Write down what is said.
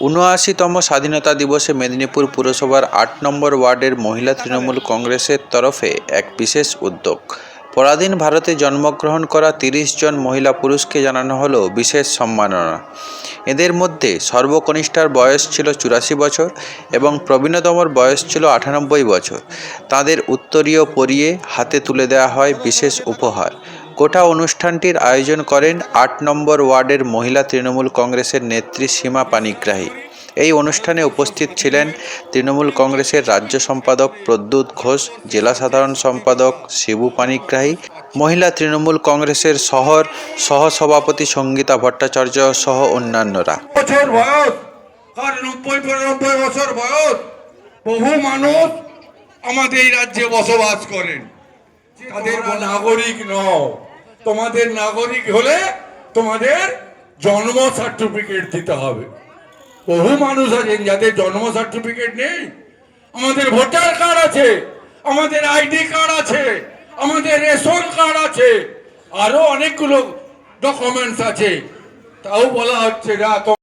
উনআশিতম স্বাধীনতা দিবসে মেদিনীপুর পুরসভার আট নম্বর ওয়ার্ডের মহিলা তৃণমূল কংগ্রেসের তরফে এক বিশেষ উদ্যোগ। পরাধীন ভারতে জন্মগ্রহণ করা তিরিশ জন মহিলা পুরুষকে জানানো হলো বিশেষ সম্মাননা। এদের মধ্যে সর্বকনিষ্ঠার বয়স ছিল চুরাশি বছর এবং প্রবীণতমর বয়স ছিল আটানব্বই বছর। তাদের উত্তরীয় পরিয়ে হাতে তুলে দেওয়া হয় বিশেষ উপহার। গোটা অনুষ্ঠানটির আয়োজন করেন আট নম্বর ওয়ার্ডের মহিলা তৃণমূল কংগ্রেসের নেত্রী সীমা পানিগ্রাহী। এই অনুষ্ঠানে উপস্থিত ছিলেন তৃণমূল কংগ্রেসের রাজ্য সম্পাদক প্রদ্যুৎ ঘোষ, জেলা সাধারণ সম্পাদক শিবু পানিগ্রাহী, মহিলা তৃণমূল কংগ্রেসের শহর সহসভাপতি সঙ্গীতা ভট্টাচার্য সহ অন্যান্যরা। বহু মানুষ আমাদের এই রাজ্যে বসবাস করেন। তাদের নাগরিক নও। তোমাদের নাগরিক হলে তোমাদের জন্ম সার্টিফিকেট দিতে হবে। বহু মানুষ আছেন যাদের জন্ম সার্টিফিকেট নেই। আমাদের ভোটার কার্ড আছে, আমাদের আইডি কার্ড আছে, আমাদের রেশন কার্ড আছে, আরও অনেকগুলো ডকুমেন্টস আছে। তাও বলা হচ্ছে না